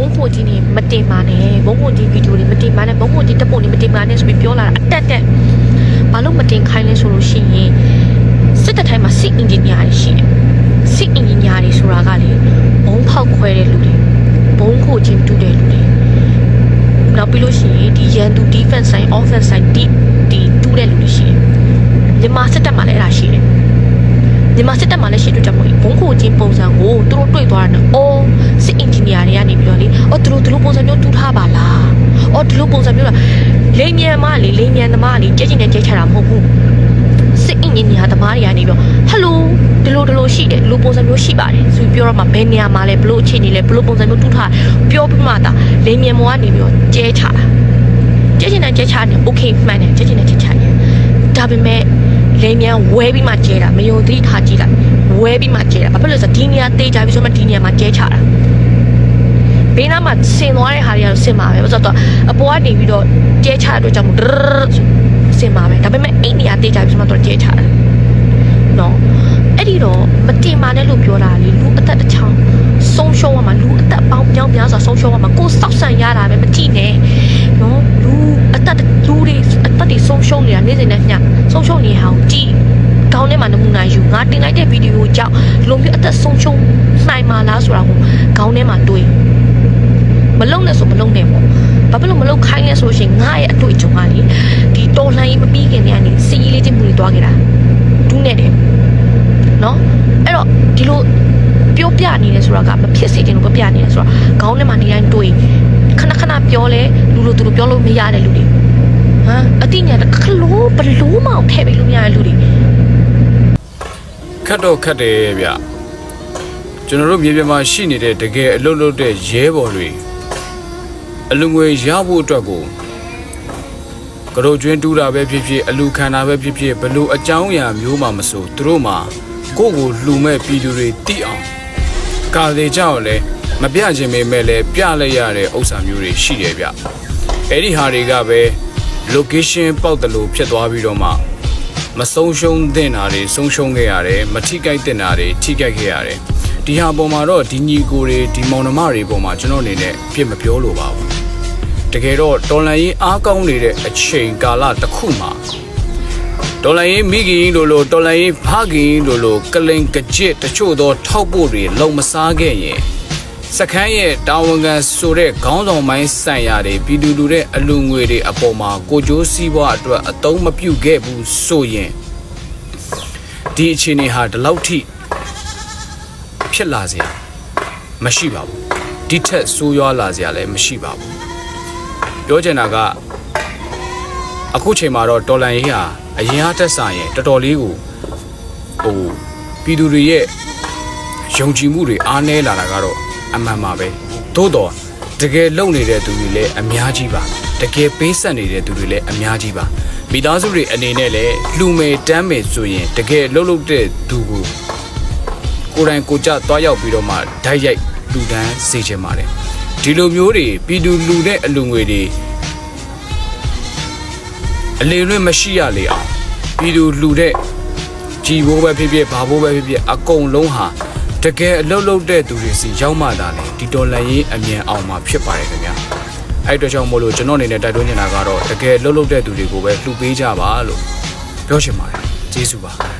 ုံးဖို့ကြီးနေမတင်ပါနဲ့ဘုံဖို့ကြီးဗီဒီယိုတွေမတင်ပါနဲ့ဘုံဖို့ကြီးတက်ပုံတွေမတင်ပါနဲ့ဆိုပြီးပြောလာတာအတက်တက်ဘာလို့မတင်ခိုင်းလဲဆိုလို့ရှိရင်စစ်တပ်တိုင်းမှာစစ်အင်ဂျင်နီယာတွေရှိတယ်စစ်အင်ဂျင်နီယာတွေဆိုတာကလေဘုံဖောက်ခွဲတဲ့လူတွေဘုံခိုချင်းတူးတဲ့လူတွေနောက်ပြီးလို့ရှိရင်ဒီရန်သူ defense side offense side ဒီဒီတူးတဲ့လူတွေရှိတယ်မြန်မာစစ်တပ်မှာလည်းအဲ့ဒါရှိတယ်မြန်မာစစ်တပ်မှာလည်းရှိတွေ့ကြမို့ဘုံခိုချင်းပုံစံကိုသူတို့တွေ့သွားတယ်နော်။အော်စစ် သူတို့သူတို့ပုံစံမျိုးတူထားပါလား။အော်ဒီလိုပုံစံမျိုးလားလိမ်မြန်မလေလိမ်မြန်သမားလေကြက်ချင်တဲ့ကြက်ချတာမဟုတ်ဘူး။စစ်အင်ဂျင်နီယာသမားတွေကနေပြီးတော့ဟယ်လိုဒီလိုဒီလိုရှိတယ်ဒီလိုပုံစံမျိုးရှိပါတယ်ဆိုပြီးပြောတော့မှဘယ်နေရာမှာလဲဘလို့အခြေအနေလဲဘလို့ပုံစံမျိုးတူထားပြောပြီးမှသာလိမ်မြန်မောကနေပြီးတော့ကျဲချတာကြက်ချင်တဲ့ကြက်ချနေ okay မှန်တယ်ကြက်ချင်တဲ့ကြက်ချနေဒါပေမဲ့လိမ်မြန်ဝဲပြီးမှကျဲတာမယုံသတိထားကြည့်လိုက်ဝဲပြီးမှကျဲတာဘာဖြစ်လို့လဲဆိုတော့ဒီနေရာတေးကြပြီးဆိုမှဒီနေရာမှာကျဲချတာ ဘေးနားမှာဆင်သွားတဲ့ဟာတွေကတော့ဆင်ပါပဲဘာလို့ဆိုတော့အပေါ်ကနေပြီးတော့ကျဲချတဲ့အတွက်ကြောင့်မို့ဒရရဆိုဆင်ပါပဲဒါပေမဲ့အဲ့နေရာတေးကြပြီးဆိုမှတော့ကျဲချတာနော်အဲ့ဒီတော့မတင်ပါနဲ့လို့ပြောတာလေလူအသက်တစ်ချောင်းဆုံးရှုံးရမှာလူအသက်ပေါင်းပြောင်းများစွာဆုံးရှုံးရမှာကိုယ်စောက်ဆန်ရတာပဲမကြည့်နဲ့နော်လူအသက်လူတွေအသက်တွေဆုံးရှုံးနေတာနေ့စဉ်နဲ့မျှဆုံးရှုံးနေဟောင်းကြည့်ကောင်းထဲမှာနမူနာယူငါတင်လိုက်တဲ့ဗီဒီယိုကြောင့်ဒီလိုမျိုးအသက်ဆုံးရှုံးနိုင်မှာလားဆိုတာကိုခေါင်းထဲမှာတွေး မလုံနဲ့ဆိုမလုံနဲ့ပေါ့ဘာဖြစ်လို့မလုံခိုင်းလဲဆိုလို့ရှိရင်ငါရဲ့အတွေ့အကြုံကလေဒီတော်လှန်ရေးမပြီးခင်တည်းကနေစီးရေးလေးချင်းမှုတွေတွားခဲ့တာဒူးနဲ့တယ်နော်အဲ့တော့ဒီလိုပြောပြနေတယ်ဆိုတာကမဖြစ်စေချင်လို့ပြောပြနေတယ်ဆိုတာခေါင်းထဲမှာနေတိုင်းတွေးခဏခဏပြောလဲလူလိုသူလိုပြောလို့မရတဲ့လူတွေဟမ်အတိညာခလို့ဘလို့မအောင်ထည့်ပေးလို့မရတဲ့လူတွေခတ်တော့ခတ်တယ်ဗျကျွန်တော်တို့မြေပြင်မှာရှိနေတဲ့တကယ်အလုပ်လုပ်တဲ့ရဲဘော်တွေ အလူငွေရဖို့အတွက်ကိုကရိုကျွင်းတူးတာပဲဖြစ်ဖြစ်အလူခံတာပဲဖြစ်ဖြစ်ဘလို့အကြောင်းအရာမျိုးမှမဆိုသူတို့မှာကိုယ့်ကိုလှူမဲ့ပြည်သူတွေတိအောင်ကာသေးကြောက်လဲမပြခြင်းပေမဲ့လည်းပြလိုက်ရတဲ့ဥစ္စာမျိုးတွေရှိတယ်ဗျအဲ့ဒီဟာတွေကပဲ location ပေါက်တယ်လို့ဖြစ်သွားပြီးတော့မှမဆုံးရှုံးတဲ့နာတွေဆုံးရှုံးခဲ့ရတယ်မထိကြိုက်တဲ့နာတွေထိကြိုက်ခဲ့ရတယ်ဒီဟာပေါ်မှာတော့ဒီညီကိုတွေဒီမောင်နှမတွေပေါ်မှာကျွန်တော်အနေနဲ့အပြစ်မပြောလို့ပါဘူး တကယ်တော့တော်လန်ရေးအားကောင်းနေတဲ့အချိန်ကာလတစ်ခုမှာတော်လန်ရေးမိခင်လိုလိုတော်လန်ရေးဖခင်လိုလိုကလင်ကကြစ်တချို့သောထောက်ပို့တွေလုံမစားခဲ့ရင်စခန်းရဲ့တာဝန်ခံဆိုတဲ့ခေါင်းဆောင်ပိုင်းဆိုင်ရာတွေပြည်သူလူတဲ့အလူငွေတွေအပေါ်မှာကိုကြိုးစည်းပွားအတွက်အသုံးမပြုခဲ့ဘူးဆိုရင်ဒီအခြေအနေဟာဒီလောက်ထိဖြစ်လာစရာမရှိပါဘူးဒီထက်ဆိုးရွားလာစရာလည်းမရှိပါဘူး ပြောချင်တာကအခုချိန်မှာတော့တော်လန်ရေးဟာအရင်အားတက်ဆိုင်ရင်တော်တော်လေးကိုဟိုပြည်သူတွေရဲ့ယုံကြည်မှုတွေအားနည်းလာတာကတော့အမှန်ပါပဲသို့တော့တကယ်လုံနေတဲ့သူတွေလည်းအများကြီးပါတကယ်ပေးဆက်နေတဲ့သူတွေလည်းအများကြီးပါမိသားစုတွေအနေနဲ့လည်းလှူမယ်တမ်းမယ်ဆိုရင်တကယ်လှုပ်လှုပ်တဲ့သူကိုကိုယ်တိုင်ကိုကြသွားရောက်ပြီးတော့မှဓာတ်ရိုက်လူဒန်းစေချင်ပါတယ် ဒီလိုမျိုးတွေပြည်သူလူတဲ့အလူငွေတွေအလေလွင့်မရှိရလေအောင်ပြည်သူလူတဲ့ကြည်ဘိုးပဲဖြစ်ဖြစ်ဘာဘိုးပဲဖြစ်ဖြစ်အကုန်လုံးဟာတကယ်အလုပ်လုပ်တဲ့သူတွေစီရောက်မှသာလေဒီတော်လန်ရေးအမြန်အောင်မှာဖြစ်ပါတယ်ခင်ဗျာအဲ့အတွက်ကြောင့်မို့လို့ကျွန်တော်အနေနဲ့တိုက်တွန်းချင်တာကတော့တကယ်လှုပ်လှုပ်တဲ့သူတွေကိုပဲလှူပေးကြပါလို့ပြောချင်ပါတယ်ကျေးဇူးပါ